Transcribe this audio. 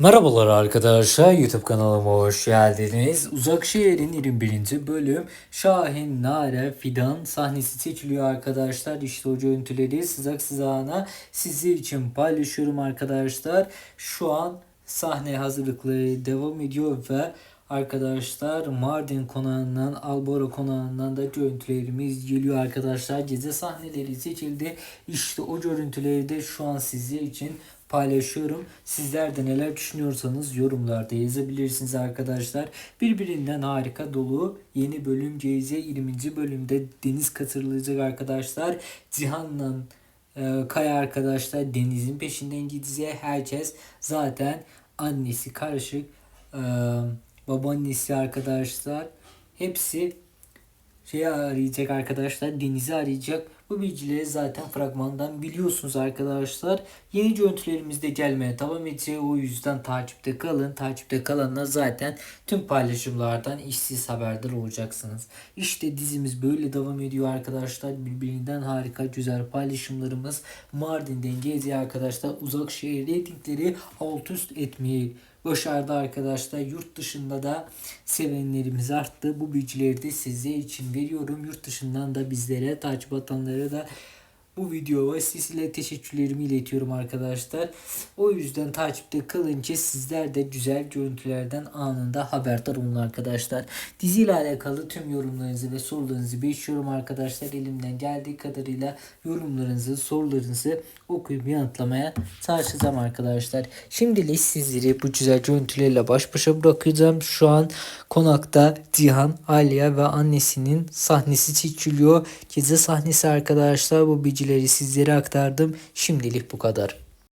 Merhabalar arkadaşlar YouTube kanalıma hoş geldiniz. Uzak Şehir'in 21. bölüm Şahin Nare Fidan sahnesi seçiliyor arkadaşlar. İşte o görüntüleri sızak sızağına sizler için paylaşıyorum arkadaşlar. Şu an sahne hazırlıkları devam ediyor ve Arkadaşlar Mardin konağından Albora konağından da görüntülerimiz geliyor arkadaşlar. Gece sahneleri seçildi. İşte o görüntüleri de şu an sizler için paylaşıyorum. Sizler de neler düşünüyorsanız yorumlarda yazabilirsiniz arkadaşlar. Birbirinden harika dolu yeni bölüm CZ 20. bölümde Deniz katılacak arkadaşlar. Cihan'la e, Kaya arkadaşlar Deniz'in peşinden gidecek. Herkes zaten annesi karışık e, babaannesi arkadaşlar hepsi şeyi arayacak arkadaşlar. Deniz'i arayacak. Bu bilgileri zaten fragmandan biliyorsunuz arkadaşlar. Yeni görüntülerimiz de gelmeye devam edecek. O yüzden takipte kalın. Takipte kalanlar zaten tüm paylaşımlardan işsiz haberdar olacaksınız. İşte dizimiz böyle devam ediyor arkadaşlar. Birbirinden harika güzel paylaşımlarımız. Mardin'den geziyor arkadaşlar. Uzak şehir reytingleri alt üst etmeyi başardı arkadaşlar. Yurt dışında da sevenlerimiz arttı. Bu bilgileri de size için veriyorum. Yurt dışından da bizlere takip atanlara da bu video vasıtasıyla teşekkürlerimi iletiyorum arkadaşlar. O yüzden takipte kalınca sizler de güzel görüntülerden anında haberdar olun arkadaşlar. Diziyle alakalı tüm yorumlarınızı ve sorularınızı bekliyorum arkadaşlar. Elimden geldiği kadarıyla yorumlarınızı, sorularınızı okuyup yanıtlamaya çalışacağım arkadaşlar. Şimdilik sizleri bu güzel görüntülerle baş başa bırakacağım. Şu an konakta Cihan, Aliye ve annesinin sahnesi çekiliyor. Gece sahnesi arkadaşlar bu bilgileri sizlere aktardım. Şimdilik bu kadar.